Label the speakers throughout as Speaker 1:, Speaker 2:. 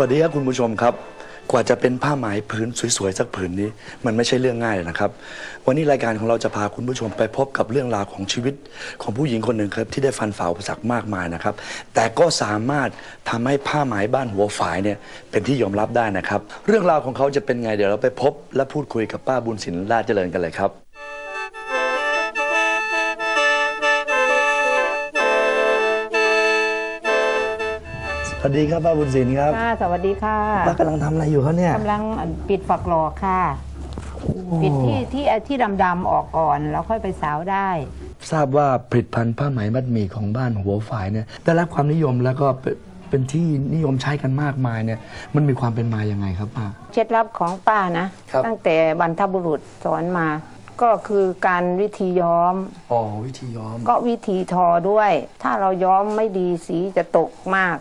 Speaker 1: วัสดีครับคุณผู้ชมครับ กว่าจะเป็นผ้าไหมผืนสวยๆสักผืนนี้ มันไม่ใช่เรื่องง่ายเลยนะครับ วันนี้รายการของเราจะพาคุณผู้ชมไปพบกับเรื่องราวของชีวิตของผู้หญิงคนหนึ่งครับที่ได้ฟันฝ่าอุปสรรคมากมายนะครับ แต่ก็สามารถทำให้ผ้าไหมบ้านหัวฝายเนี่ยเป็นที่ยอมรับได้นะครับ เรื่องราวของเขาจะเป็นไงเดี๋ยวเราไปพบและพูดคุยกับป้าบุญสินราชเจริญกันเลยครับ สวัสดีครับป้าบุญสินครับ
Speaker 2: ค่ะ สวัสดีค่ะ
Speaker 1: ป้ากำลังทำอะไรอยู่ครับเนี่ย
Speaker 2: กำลังปิดฝักหลอกค่ะ ปิดที่ที่ที่ดำๆออกก่อน แล้วค่อยไปสาวได้
Speaker 1: ทราบว่าผลิตภัณฑ์ผ้าไหมมัดหมี่ของบ้านหัวฝายเนี่ยได้รับความนิยมแล้วก็เป็นเป็นที่นิยมใช้กันมากมายเนี่ย มันมีความเป็นมาอย่างไงครับป้า
Speaker 2: เคล็ดลับของป้านะ
Speaker 1: ครับ
Speaker 2: ตั้งแต่บรรพบุรุษสอนมา ก็คือการวิธีย้อม
Speaker 1: อ๋อวิธีย้อม
Speaker 2: ก็วิธีทอด้วย ถ้าเราย้อมไม่ดีสีจะตกมาก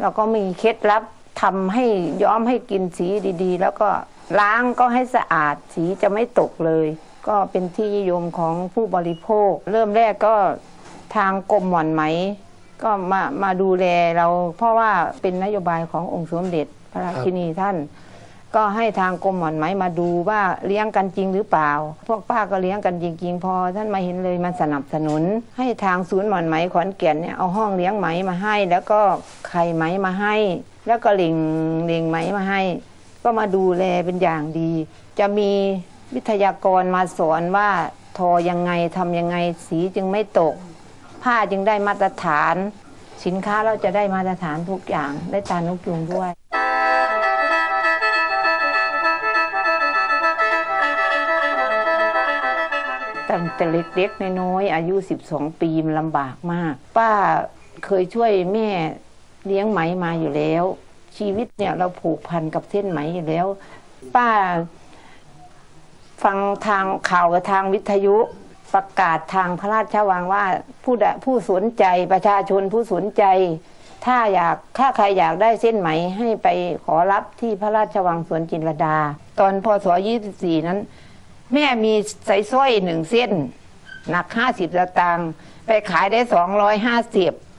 Speaker 2: แล้วก็มีเคล็ดลับทำให้ย้อมให้กินสีดีๆ แล้วก็ล้างก็ให้สะอาดสีจะไม่ตกเลย ก็เป็นที่นิยมของผู้บริโภค เริ่มแรกก็ทางกรมหม่อนไหม ก็มามาดูแลเรา เพราะว่าเป็นนโยบายขององค์สมเด็จพระราชินีท่าน ก็ให้ทางกรมหม่อนไหมมาดูว่าเลี้ยงกันจริงหรือเปล่า พวกป้าก็เลี้ยงกันจริง ๆ พอท่านมาเห็นเลยมาสนับสนุน ให้ทางศูนย์หม่อนไหมขอนแก่นเนี่ยเอาห้องเลี้ยงไหมมาให้ แล้วก็ไข่ไหมมาให้ แล้วก็เหล่งเหล่งไหมมาให้ ก็มาดูแลเป็นอย่างดี จะมีวิทยากรมาสอนว่าทอยังไงทำยังไงสีจึงไม่ตก ผ้าจึงได้มาตรฐาน สินค้าเราจะได้มาตรฐานทุกอย่างได้ตานุกยุงด้วย ตั้งแต่เล็กๆน้อยๆอายุ 12 ปีมันลำบากมาก ป้าเคยช่วยแม่เลี้ยงไหมมาอยู่แล้ว ชีวิตเนี่ยเราผูกพันกับเส้นไหมอยู่แล้ว ป้า ฟังทางข่าวกับทางวิทยุประกาศทางพระราชวังว่าผู้ผู้สนใจประชาชนผู้สนใจ ถ้าอยากถ้าใครอยากได้เส้นไหมให้ไปขอรับที่พระราชวังสวนจินรดา ตอนพศ24 นั้น แม่มีใส่สร้อยหนึ่งเส้น หนัก50สตางค์ไปขายได้250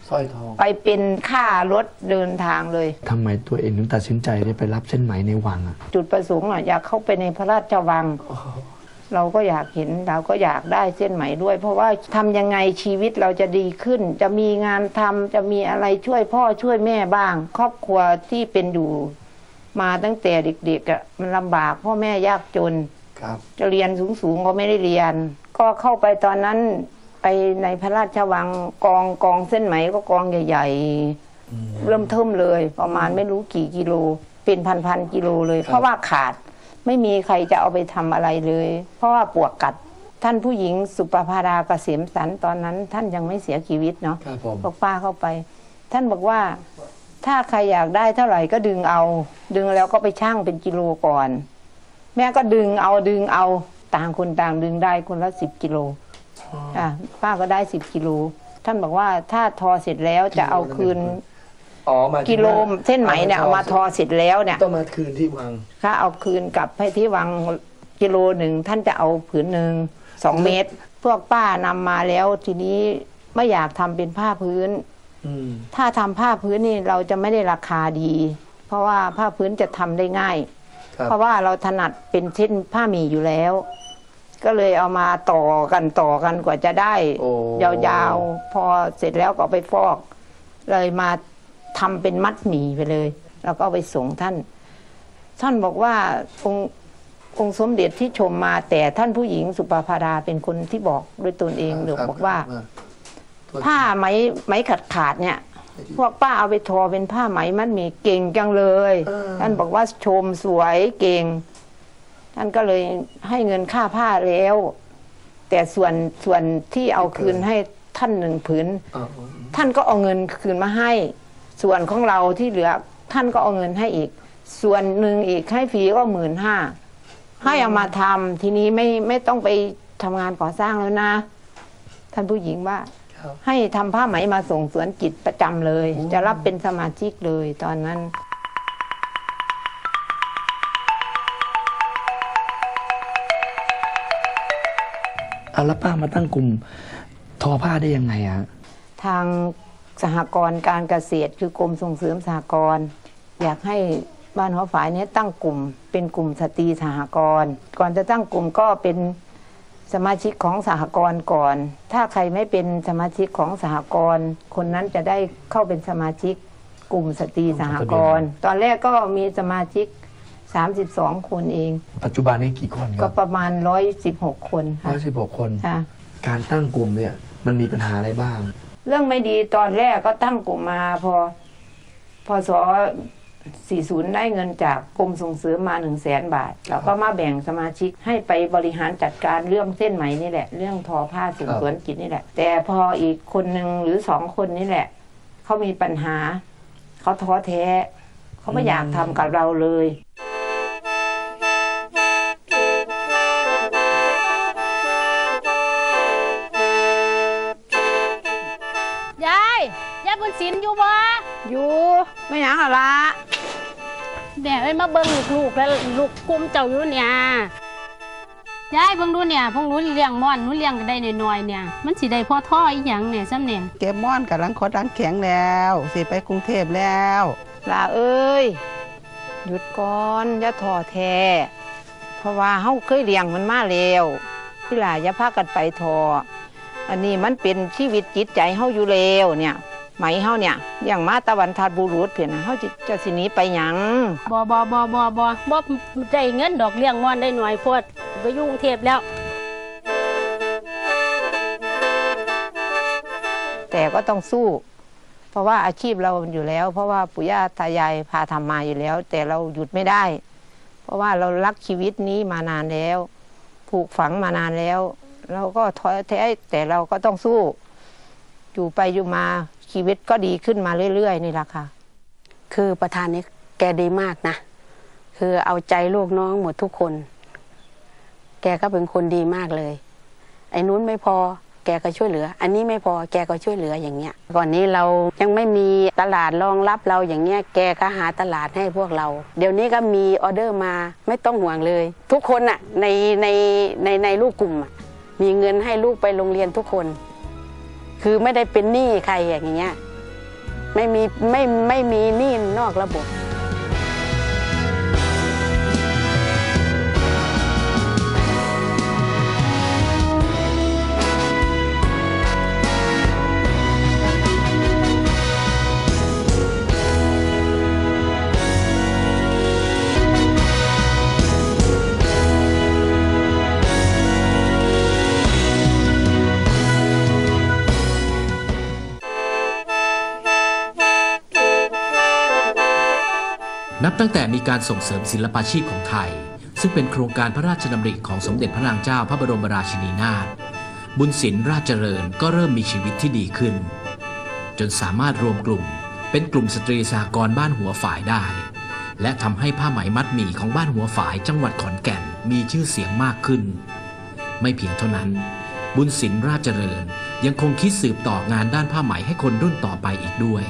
Speaker 1: สร้อยทอง
Speaker 2: ไปเป็นค่ารถเดินทางเลย
Speaker 1: ทำไมตัวเองถึงตัดสินใจได้ไปรับเส้นไหมในวังอะ
Speaker 2: จุดประสงค์อะอยากเข้าไปในพระราชวัง เราก็อยากเห็นเราก็อยากได้เส้นไหมด้วย เพราะว่าทำยังไงชีวิตเราจะดีขึ้น จะมีงานทำจะมีอะไรช่วยพ่อช่วยแม่บ้าง ครอบครัวที่เป็นอยู่ มาตั้งแต่เด็กๆอะมันลำบากพ่อแม่ยากจน
Speaker 1: ครับ
Speaker 2: จะเรียนสูงๆก็ไม่ได้เรียน ก็เข้าไปตอนนั้นไปในพระราชวังกองกองเส้นไหมก็กองใหญ่ ๆ เริ่มเทิมเลย ประมาณไม่รู้กี่กิโล เป็นพันๆกิโลเลย เพราะว่าขาดไม่มีใครจะเอาไปทำอะไรเลย เพราะว่าปวกกัดท่านผู้หญิงสุปภาดาเกษมสันต์ตอนนั้น ท่านยังไม่เสียชีวิตเนาะ
Speaker 1: ครับผม
Speaker 2: พวกป้าเข้าไป ท่านบอกว่าถ้าใครอยากได้เท่าไหร่ก็ดึงเอา ดึงแล้วก็ไปชั่งเป็นกิโลก่อน แม่ก็ดึงเอาดึงเอาต่างคนต่างดึงได้คนละสิบกิโลอะป้าก็ได้สิบกิโลท่านบอกว่าถ้าทอเสร็จแล้วจะเอาคืน
Speaker 1: อ๋อมา
Speaker 2: กิโลเส้นไหมเนี่ยเอามาทอเสร็จแล้วเนี่ย
Speaker 1: ต้องมาคืนที่วัง
Speaker 2: ถ้าเอาคืนกลับให้ที่วังกิโลหนึ่งท่านจะเอาผืนหนึ่งสองเมตร พวกป้านำมาแล้วทีนี้ไม่อยากทำเป็นผ้าพื้น
Speaker 1: อืม
Speaker 2: ถ้าทำผ้าพื้นนี่เราจะไม่ได้ราคาดี เพราะว่าผ้าพื้นจะทำได้ง่าย
Speaker 1: ครับ
Speaker 2: เพราะว่าเราถนัดเป็นเส้นผ้าหมี่อยู่แล้ว ก็เลยเอามาต่อกันต่อกันกว่าจะได้
Speaker 1: โอ้
Speaker 2: ยาวๆ พอเสร็จแล้วก็เอาไปฟอก เลยมาทำเป็นมัดหมี่ไปเลย แล้วก็เอาไปส่งท่าน ท่านบอกว่าองค์องค์สมเด็จที่ชมมา แต่ท่านผู้หญิงสุปภาดาเป็นคนที่บอกด้วยตนเองหรือบอกว่า ผ้าไหมไหมขาดขาดๆเนี่ย พวกป้าเอาไปทอเป็นผ้าไหมมัดหมี่เก่งจังเลย
Speaker 1: เออ
Speaker 2: ท่านบอกว่าชมสวยเก่ง ท่านก็เลยให้เงินค่าผ้าแล้ว แต่ส่วนส่วนที่เอาคืนให้ท่านหนึ่งผืน
Speaker 1: อ๋อ
Speaker 2: ท่านก็เอาเงินคืนมาให้ ส่วนของเราที่เหลือ ท่านก็เอาเงินให้อีก ส่วนหนึ่งอีกให้ฟรีก็หมื่นห้าให้เอามาทำทีนี้ไม่ไม่ต้องไปทำงานก่อสร้างแล้วนะ ท่านผู้หญิงว่า
Speaker 1: ครับ
Speaker 2: ให้ทำผ้าไหมมาส่งสวนจิตประจำเลย จะรับเป็นสมาชิกเลยตอนนั้น
Speaker 1: เอาแล้วป้ามาตั้งกลุ่มทอผ้าได้ยังไงอะ
Speaker 2: ทางสหกรณ์การเกษตรคือกรมส่งเสริมสหกรณ์อยากให้บ้านหัวฝายเนี้ตั้งกลุ่ม เป็นกลุ่มสตรีสหกรณ์ก่อนจะตั้งกลุ่มก็เป็น สมาชิกของสหกรณ์ก่อน ถ้าใครไม่เป็นสมาชิกของสหกรณ์คนนั้นจะได้เข้าเป็นสมาชิกกลุ่มสตรีสหกรณ์ ตอนแรกก็มีสมาชิก 32 คนเอง
Speaker 1: ปัจจุบันนี้กี่คนค
Speaker 2: ก็
Speaker 1: รับ
Speaker 2: ประมาณ 116 คน
Speaker 1: ร้
Speaker 2: ค่ะ
Speaker 1: อยสิบหกคน
Speaker 2: ค่ะ
Speaker 1: การตั้งกลุ่มเนี่ยมันมีปัญหาอะไรบ้าง
Speaker 2: เรื่องไม่ดีตอนแรกก็ตั้งกลุ่มมาพอพศ 40 ได้เงินจากกรมส่งเสริมมา 1 0 0 0 0แสนบาท แล้วก็มาแบ่งสมาชิกให้ไปบริหารจัดการเรื่องเส้นไหมนี่แหละ เรื่องทอผ้าสืบสวนกิจนี่แหละ แต่พออีกคนหนึ่งหรือสองคนนี่แหละ เขามีปัญหา เขาท้อแท้ เขาไม่อยากทำกับเราเลย
Speaker 3: ยายยายบุญศิลป์อยู่บ่
Speaker 2: อยู่ไม่หยังอะละ
Speaker 3: แม่เอ้ยมาเบิ่งลูกๆแล้วลูกกลุ้มเจ้าอยู่เนี่ยยายเบิ่งดูเนี่ยพวกหนูเลี้ยงม่อนหนูเลี้ยงได้น้อยๆเนี่ย มันสิได้พ่อท่ออีหยังเนี่ยซ้ำเนี่ย
Speaker 4: เก็บม่อนกับลังคดลังแข็งแล้วสิไปกรุงเทพแล้ว
Speaker 2: ลาเอ้ยหยุดก่อนอย่าท้อแท้เพราะว่าเฮาเคยเลี้ยงมันมาแล้วพี่หลาอย่าพากันไปทออันนี้มันเป็นชีวิตจิตใจเฮาอยู่แล้วเนี่ย ไหมเฮาเนี่ยเลี้ยงมาตะวันทัดบุรุษเพียนะเฮาจะจะสิหนีไปหยัง
Speaker 3: บ่บ่บ่บ่บ่บ่ได้เงินดอกเลี้ยงม่อนได้หน่อยโพดไปอยู่กรุงเทพแล้ว
Speaker 2: แต่ก็ต้องสู้ เพราะว่าอาชีพเราอยู่แล้ว เพราะว่าปู่ย่าตายายพาทำมาอยู่แล้ว แต่เราหยุดไม่ได้ เพราะว่าเรารักชีวิตนี้มานานแล้ว ผูกฝังมานานแล้ว เราก็ท้อแท้แต่เราก็ต้องสู้ อยู่ไปอยู่มา ชีวิตก็ดีขึ้นมาเรื่อยๆนี่แหละค่ะ
Speaker 5: คือประธานนี้แกดีมากนะ คือเอาใจลูกน้องหมดทุกคน แกก็เป็นคนดีมากเลย ไอ้นู้นไม่พอแกก็ช่วยเหลือ อันนี้ไม่พอแกก็ช่วยเหลืออย่างเงี้ย ก่อนนี้เรายังไม่มีตลาดรองรับเราอย่างเงี้ย แกก็หาตลาดให้พวกเรา เดี๋ยวนี้ก็มีออเดอร์มาไม่ต้องห่วงเลย ทุกคนอะในในในในลูกกลุ่มมีเงินให้ลูกไปโรงเรียนทุกคน คือไม่ได้เป็นหนี้ใครอย่างเงี้ยไม่มีไม่ไม่มีหนี้นอกระบบ
Speaker 6: ตั้งแต่มีการส่งเสริมศิลปาชีพของไทย ซึ่งเป็นโครงการพระราชดำริของสมเด็จพระนางเจ้าพระบรมราชินีนาถบุญศิลป์ราชเจริญก็เริ่มมีชีวิตที่ดีขึ้น จนสามารถรวมกลุ่ม เป็นกลุ่มสตรีสหกรบ้านหัวฝายได้ และทำให้ผ้าไหมมัดหมี่ของบ้านหัวฝายจังหวัดขอนแก่นมีชื่อเสียงมากขึ้น ไม่เพียงเท่านั้น บุญศิลป์ราชเจริญยังคงคิดสืบต่องานด้านผ้าไหมให้คนรุ่นต่อไปอีกด้วย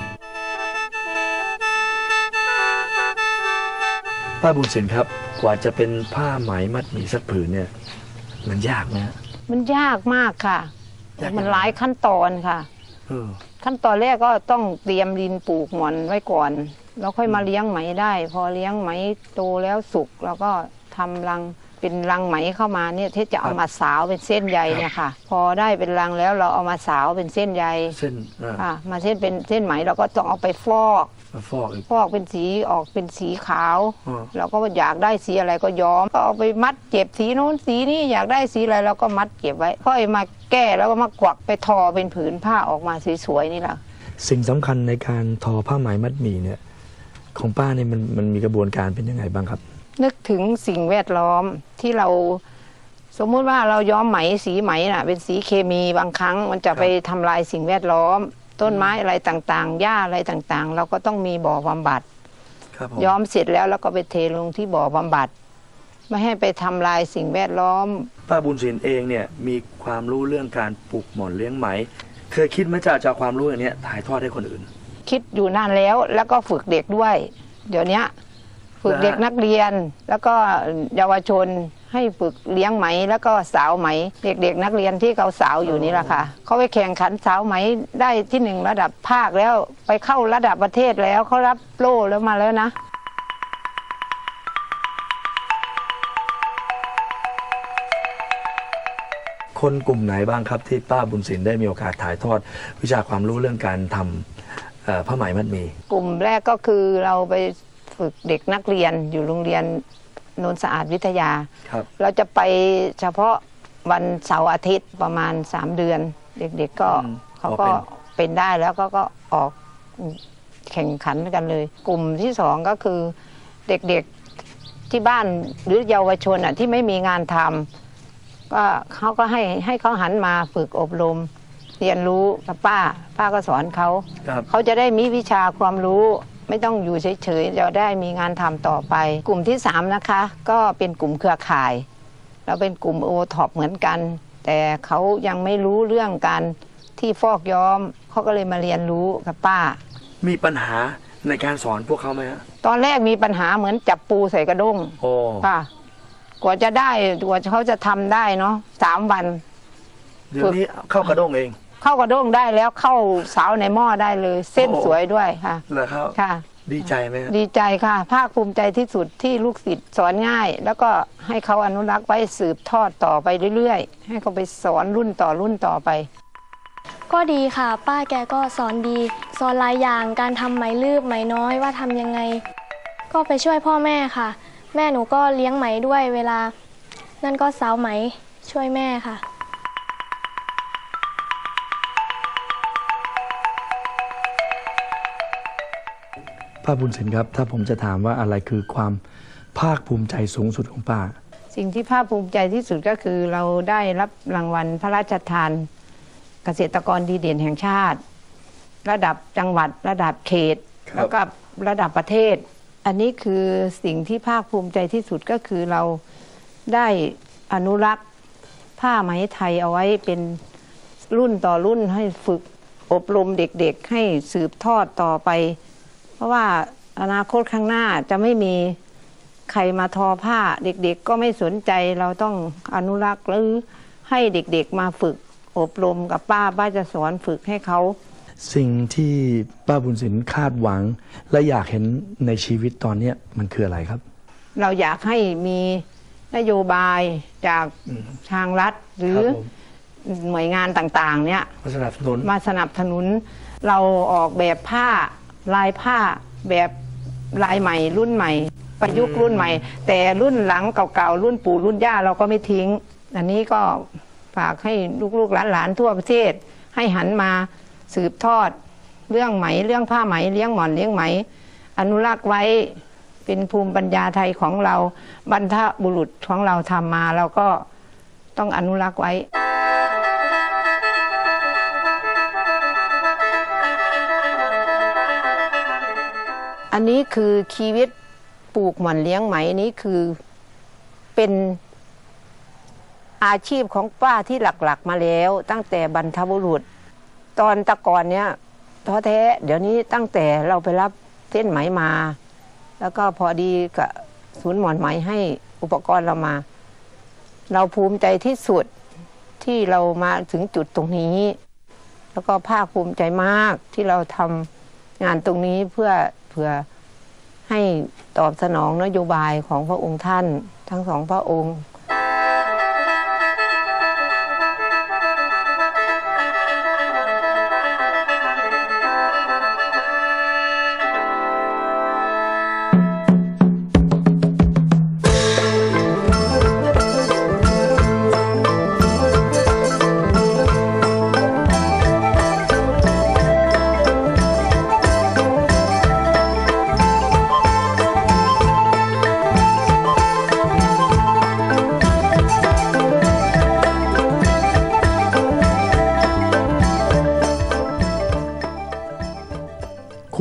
Speaker 1: ป้าบุญสินครับ กว่าจะเป็นผ้าไหมมัดหมี่สักผืนเนี่ย มันยากไหมฮะ
Speaker 2: มันยากมากค่ะ
Speaker 1: ยากยังไง
Speaker 2: มันหลายขั้นตอนค่ะ
Speaker 1: เออ
Speaker 2: ขั้นตอนแรกก็ต้องเตรียมดินปลูกหมอนไว้ก่อน แล้วค่อยมาเลี้ยงไหมได้ พอเลี้ยงไหมโตแล้วสุกเราก็ทำรังเป็นรังไหมเข้ามาเนี่ยที่จะเอามาสาวเป็นเส้นใยเนี่ยค่ะ พอได้เป็นรังแล้วเราเอามาสาวเป็นเส้นใย
Speaker 1: เส้นอ่า
Speaker 2: ค่ะมาเส้นเป็นเส้นไหมเราก็ต้องเอาไปฟอก
Speaker 1: มา ฟอกอีก
Speaker 2: ฟอกเป็นสีออกเป็นสีขาว
Speaker 1: อ่า
Speaker 2: เราก็อยากได้สีอะไรก็ย้อมก็เอาไปมัดเก็บสีโน้นสีนี้อยากได้สีอะไรเราก็มัดเก็บไว้ค่อยมาแก้แล้วก็มากวักไปทอเป็นผืนผ้าออกมาสวยๆนี่แหละ
Speaker 1: สิ่งสำคัญในการทอผ้าไหมมัดหมี่เนี่ย ของป้าเนี่ยมันมันมีกระบวนการเป็นยังไงบ้างครับ
Speaker 2: นึกถึงสิ่งแวดล้อมที่เรา สมมุติว่าเราย้อมไหมสีไหมน่ะ เป็นสีเคมีบางครั้งมันจะไปทำลายสิ่งแวดล้อม ต้นไม้อะไรต่างๆ หญ้าอะไรต่างๆ เราก็ต้องมีบ่อบำบัด
Speaker 1: ครับผม
Speaker 2: ย้อมเสร็จแล้วแล้วก็ไปเทลงที่บ่อบำบัด ไม่ให้ไปทำลายสิ่งแวดล้อม
Speaker 1: ป้าบุญสินเองเนี่ยมีความรู้เรื่องการปลูกหม่อนเลี้ยงไหม เคยคิดไหมจะจะเอาความรู้อย่างเนี้ยถ่ายทอดให้คนอื่น
Speaker 2: คิดอยู่นานแล้วแล้วก็ฝึกเด็กด้วย เดี๋ยวเนี้ยฝึกเด็กนักเรียนแล้วก็เยาวชน ให้ฝึกเลี้ยงไหมแล้วก็สาวไหม เด็กๆ นักเรียนที่เขาสาวอยู่นี่แหละค่ะเขาไปแข่งขันสาวไหมได้ที่หนึ่งระดับภาคแล้วไปเข้าระดับประเทศแล้วเขารับโล่แล้วมาแล้วนะ
Speaker 1: คนกลุ่มไหนบ้างครับที่ป้าบุญสินได้มีโอกาสถ่ายทอด วิชาความรู้เรื่องการทำเอ่อผ้าไหมมัดหมี
Speaker 2: กลุ่มแรกก็คือเราไปฝึกเด็กนักเรียนอยู่โรงเรียน โนนสะอาดวิทยา
Speaker 1: ครับ
Speaker 2: เราจะไปเฉพาะวันเสาร์อาทิตย์ประมาณ 3 เดือน เด็กๆก็
Speaker 1: อืม
Speaker 2: เขาก็
Speaker 1: อ๋อ
Speaker 2: เป็นได้แล้วก็ก็ออกแข่งขันกันเลย กลุ่มที่สองก็คือเด็กๆที่บ้านหรือเยาวชนอะที่ไม่มีงานทำก็เขาก็ให้ให้เขาหันมาฝึกอบรม เรียนรู้กับป้า ป้าก็สอนเขา
Speaker 1: ครับ
Speaker 2: เขาจะได้มีวิชาความรู้ ไม่ต้องอยู่เฉยๆจะได้มีงานทำต่อไป กลุ่มที่สามนะคะ ก็เป็นกลุ่มเครือข่าย เราเป็นกลุ่มโอท็อปเหมือนกัน แต่เขายังไม่รู้เรื่องการที่ฟอกย้อมเขาก็เลยมาเรียนรู้กับป้า
Speaker 1: มีปัญหาในการสอนพวกเขาไหมฮะ
Speaker 2: ตอนแรกมีปัญหาเหมือนจับปูใส่กระด้ง
Speaker 1: โอ้
Speaker 2: ค่ะกว่าจะได้กว่าเขาจะทำได้เนาะสามวัน
Speaker 1: เดี๋ยวนี้เข้ากระด้งเอง
Speaker 2: เข้ากระด้งได้แล้วเข้าสาวในหม้อได้เลย เส้น
Speaker 1: โอ้
Speaker 2: สวยด้วยค่ะ
Speaker 1: เหรอครับ
Speaker 2: ค่ะ
Speaker 1: ดีใจไหมฮะ
Speaker 2: ดีใจค่ะ ภาคภูมิใจที่สุดที่ลูกศิษย์สอนง่าย แล้วก็ให้เขาอนุรักษ์ไว้สืบทอดต่อไปเรื่อยๆ ให้เขาไปสอนรุ่นต่อรุ่นต่อไป
Speaker 7: ก็ดีค่ะ ป้าแกก็สอนดี สอนหลายอย่างการทำไหมลืบไหมน้อยว่าทำยังไง ก็ไปช่วยพ่อแม่ค่ะ แม่หนูก็เลี้ยงไหมด้วยเวลา นั่นก็สาวไหมช่วยแม่ค่ะ
Speaker 1: ป้าบุญสินครับ ถ้าผมจะถามว่าอะไรคือความภาคภูมิใจสูงสุดของป้า
Speaker 2: สิ่งที่ภาคภูมิใจที่สุดก็คือเราได้รับรางวัลพระราชทานเกษตรกรดีเด่นแห่งชาติ ระดับจังหวัดระดับเขต
Speaker 1: ครับ
Speaker 2: แล้วก็ระดับประเทศ อันนี้คือสิ่งที่ภาคภูมิใจที่สุดก็คือเราได้อนุรักษ์ผ้าไหมไทยเอาไว้เป็นรุ่นต่อรุ่นให้ฝึกอบรมเด็กๆ ให้สืบทอดต่อไป เพราะว่าอนาคตข้างหน้าจะไม่มีใครมาทอผ้าเด็กๆ ก็ไม่สนใจเราต้องอนุรักษ์หรือให้เด็กๆมาฝึกอบรมกับป้าป้าจะสอนฝึกให้เขา
Speaker 1: สิ่งที่ป้าบุญสินคาดหวัง และอยากเห็นในชีวิตตอนเนี้ยมันคืออะไรครับ
Speaker 2: เราอยากให้มีนโยบายจากทางรัฐหรือ
Speaker 1: ครับผม
Speaker 2: หน่วยงานต่างๆ เนี่ย
Speaker 1: มาสนับสนุน
Speaker 2: มาสนับสนุน เราออกแบบผ้า ลายผ้าแบบลายใหม่ รุ่นใหม่ ประยุกต์รุ่นใหม่ แต่รุ่นหลังเก่าๆรุ่นปู่รุ่นย่าเราก็ไม่ทิ้ง อันนี้ก็ฝากให้ลูกๆหลานๆทั่วประเทศ ให้หันมาสืบทอดเรื่องไหมเรื่องผ้าไหมเลี้ยงหมอนเลี้ยงไหม อนุรักษ์ไว้เป็นภูมิปัญญาไทยของเราบรรพบุรุษของเราทำมาเราก็ต้องอนุรักษ์ไว้ อันนี้คือชีวิตปลูกหม่อนเลี้ยงไหมนี้คือเป็นอาชีพของป้าที่หลักๆ มาแล้ว ตั้งแต่บรรพบุรุษ ตอนตะก่อนเนี้ยท้อแท้เดี๋ยวนี้ตั้งแต่เราไปรับเส้นไหมมา แล้วก็พอดีกับศูนย์หมอนไหมให้อุปกรณ์เรามา เราภูมิใจที่สุดที่เรามาถึงจุดตรงนี้ แล้วก็ภาคภูมิใจมากที่เราทำงานตรงนี้เพื่อ เพื่อให้ตอบสนองนโยบายของพระองค์ท่านทั้งสองพระองค์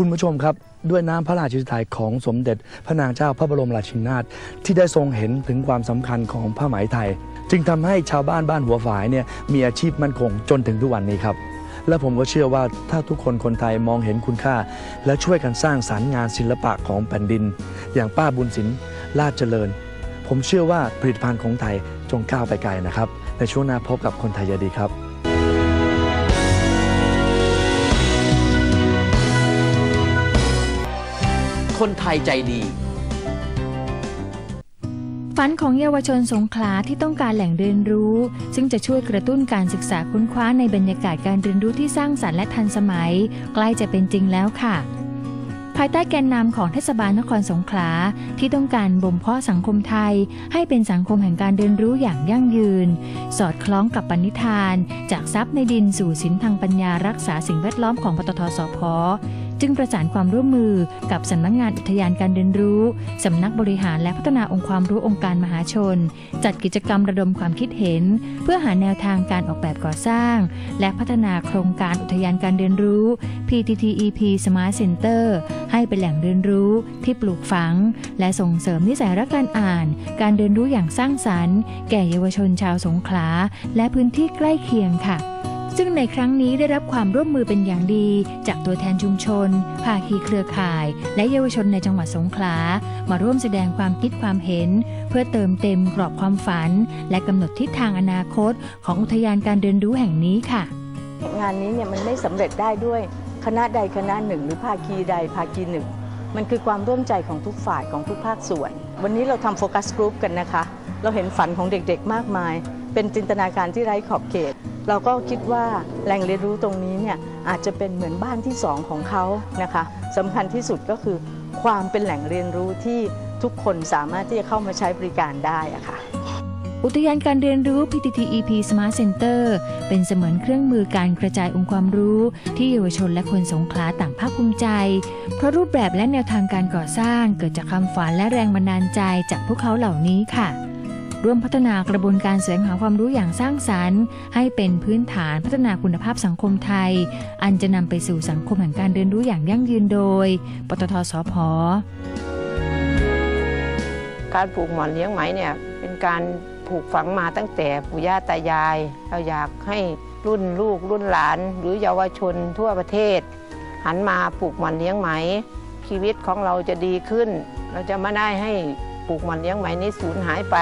Speaker 1: คุณผู้ชมครับ ด้วยน้ำพระราชทานของสมเด็จ พระนางเจ้าพระบรมราชินีนาถที่ได้ทรงเห็นถึงความสำคัญของผ้าไหมไทย จึงทำให้ชาวบ้านบ้านหัวฝายเนี่ยมีอาชีพมั่นคงจนถึงทุกวันนี้ครับ และผมก็เชื่อว่าถ้าทุกคนคนไทยมองเห็นคุณค่า และช่วยกันสร้างสรรค์งานศิลปะของแผ่นดิน อย่างป้าบุญศิลป์ลาดเจริญ ผมเชื่อว่าผลิตภัณฑ์ของไทยจงก้าวไปไกลนะครับในช่วงหน้าพบกับคนไทยใจดีครับ
Speaker 6: คนไทยใจดี
Speaker 8: ฝันของเยาวชนสงขลาที่ต้องการแหล่งเรียนรู้ ซึ่งจะช่วยกระตุ้นการศึกษาค้นคว้าในบรรยากาศการเรียนรู้ที่สร้างสรรค์และทันสมัย ใกล้จะเป็นจริงแล้วค่ะภายใต้แกนนำของเทศบาลนครสงขลาที่ต้องการบ่มเพาะสังคมไทย ให้เป็นสังคมแห่งการเรียนรู้อย่างยั่งยืน สอดคล้องกับปณิธาน จากทรัพย์ในดินสู่สินทางปัญญารักษาสิ่งแวดล้อมของปตทสพ จึงประสานความร่วมมือกับสำนักงานอุทยานการเรียนรู้ สำนักบริหารและพัฒนาองค์ความรู้องค์การมหาชน จัดกิจกรรมระดมความคิดเห็น เพื่อหาแนวทางการออกแบบก่อสร้าง และพัฒนาโครงการอุทยานการเรียนรู้ PTTEP Smart Center ให้เป็นแหล่งเรียนรู้ที่ปลูกฝัง และส่งเสริมนิสัยรักการอ่าน การเรียนรู้อย่างสร้างสรรค์ แก่เยาวชนชาวสงขลาและพื้นที่ใกล้เคียงค่ะ ซึ่งในครั้งนี้ได้รับความร่วมมือเป็นอย่างดี จากตัวแทนชุมชน ภาคีเครือข่าย และเยาวชนในจังหวัดสงขลา มาร่วมแสดงความคิดความเห็น เพื่อเติมเต็มกรอบความฝัน และกำหนดทิศทางอนาคต ของอุทยานการเรียนรู้แห่งนี้ค่ะ
Speaker 9: งานนี้เนี่ยมันไม่สำเร็จได้ด้วยคณะใดคณะหนึ่ง หรือภาคีใดภาคีหนึ่ง มันคือความร่วมใจของทุกฝ่ายของทุกภาคส่วน วันนี้เราทำโฟกัสกรุ๊ปกันนะคะ เราเห็นฝันของเด็กๆ มากมาย เป็นจินตนาการที่ไร้ขอบเขต เราก็คิดว่าแหล่งเรียนรู้ตรงนี้เนี่ยอาจจะเป็นเหมือนบ้านที่สองของเขานะคะสำคัญที่สุดก็คือความเป็นแหล่งเรียนรู้ที่ทุกคนสามารถที่จะเข้ามาใช้บริการได้อะค่ะ
Speaker 8: อุทยานการเรียนรู้ PTTEP Smart Center เป็นเสมือนเครื่องมือการกระจายองค์ความรู้ที่เยาวชนและคนสงขลาต่างภาคภูมิใจ เพราะรูปแบบและแนวทางการก่อสร้างเกิดจากความฝันและแรงบันดาลใจจากพวกเขาเหล่านี้ค่ะ ร่วมพัฒนากระบวนการแสวงหาความรู้อย่างสร้างสรรค์ ให้เป็นพื้นฐานพัฒนาคุณภาพสังคมไทย อันจะนำไปสู่สังคมแห่งการเรียนรู้อย่างยั่งยืนโดย ปตทสพ
Speaker 2: การปลูกหมอนเลี้ยงไหมเนี่ยเป็นการผูกฝังมาตั้งแต่ปู่ย่าตายาย เราอยากให้รุ่นลูกรุ่นหลาน หรือเยาวชนทั่วประเทศ หันมาปลูกหมอนเลี้ยงไหม ชีวิตของเราจะดีขึ้น เราจะไม่ได้ให้ปลูกหมอนเลี้ยงไหมนี้สูญหายไป